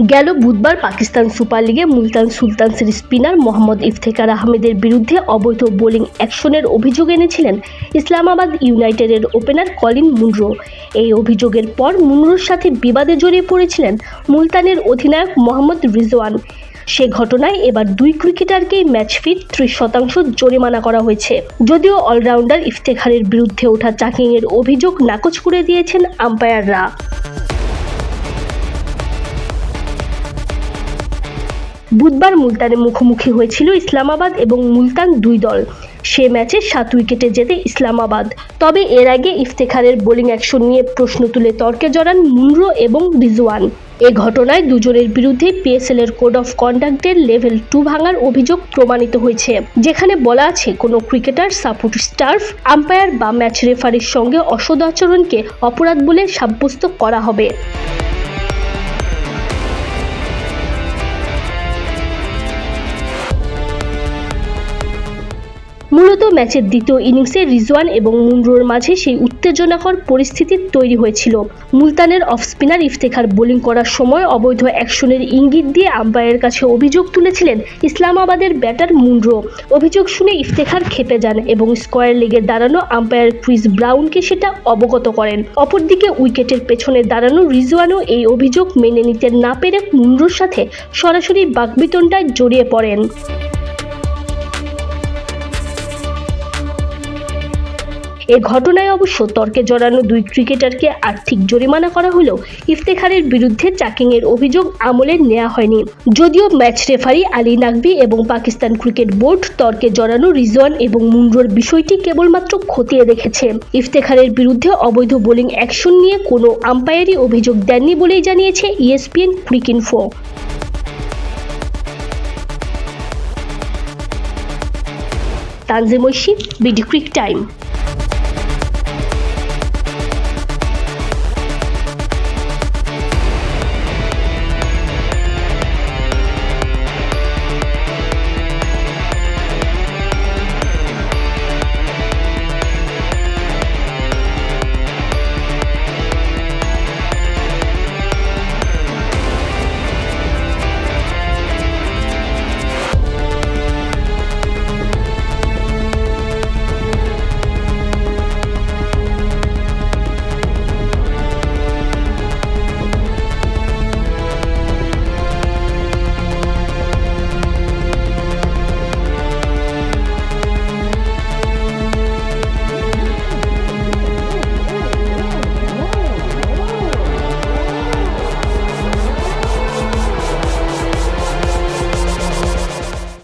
গেল বুধবার পাকিস্তান সুপার লিগে মুলতান সুলতানসের স্পিনার মোহাম্মদ ইফতেখার আহমেদের বিরুদ্ধে অবৈধ বোলিং অ্যাকশনের অভিযোগ এনেছিলেন ইসলামাবাদ ইউনাইটেডের ওপেনার কলিন মুনরো। এই অভিযোগের পর মুনরোর সাথে বিবাদে জড়িয়ে পড়েছিলেন মুলতানের অধিনায়ক মোহাম্মদ রিজওয়ান। সে ঘটনায় এবার দুই ক্রিকেটারকেই ম্যাচ ফিট ত্রিশ শতাংশ জরিমানা করা হয়েছে। যদিও অলরাউন্ডার ইফতেখারের বিরুদ্ধে ওঠা চাকিংয়ের অভিযোগ নাকচ করে দিয়েছেন আম্পায়াররা। বুধবার মুলতানে মুখোমুখি হয়েছিল ইসলামাবাদ এবং মুলতান দুই দল। সে ম্যাচে সাত উইকেটে জেতে ইসলামাবাদ। তবে এর আগে ইফতেখারের বোলিং অ্যাকশন নিয়ে প্রশ্ন তুলে তর্কে জড়ান মুনরো এবং রিজওয়ান। এ ঘটনায় দুজনের বিরুদ্ধে পিএসএল এর কোড অফ কন্ডাক্টের লেভেল টু ভাঙার অভিযোগ প্রমাণিত হয়েছে। যেখানে বলা আছে, কোনো ক্রিকেটার, সাপোর্ট স্টার্ফ আম্পায়ার বা ম্যাচ রেফারির সঙ্গে অসদ আচরণকে অপরাধ বলে সাব্যস্ত করা হবে। মূলত ম্যাচের দ্বিতীয় ইনিংসে রিজওয়ান এবং মুনরোর মাঝে সেই উত্তেজনাকর পরিস্থিতি তৈরি হয়েছিল। মুলতানের অফ স্পিনার ইফতেখার বোলিং করার সময় অবৈধ অ্যাকশনের ইঙ্গিত দিয়ে আম্পায়ারের কাছে অভিযোগ তুলেছিলেন ইসলামাবাদের ব্যাটার মুনরো। অভিযোগ শুনে ইফতেখার খেপে যান এবং স্কোয়ার লেগে দাঁড়ানো আম্পায়ার ক্রিস ব্রাউনকে সেটা অবগত করেন। অপরদিকে উইকেটের পেছনে দাঁড়ানো রিজওয়ানও এই অভিযোগ মেনে নিতে না পেরে মুনরোর সাথে সরাসরি বাকবিতণ্ডায় জড়িয়ে পড়েন। এ ঘটনায় অবশ্য তর্কে জড়ানো দুই ক্রিকেটারকে আর্থিক জরিমানা করা হলেও ইফতেখারের বিরুদ্ধে চাকিংয়ের অভিযোগ আমলে নেওয়া হয়নি। যদিও ম্যাচ রেফারি আলী নাকভি এবং পাকিস্তান ক্রিকেট বোর্ড তর্কে জড়ানো রিজওয়ান এবং মুন্ডোর বিষয়টি কেবলমাত্র খতিয়ে দেখেছে। ইফতেখারের বিরুদ্ধে অবৈধ বোলিং অ্যাকশন নিয়ে কোনো আম্পায়ারই অভিযোগ দেননি বলেই জানিয়েছে ESPN cricinfo Tanzim Oishi, BD cric time.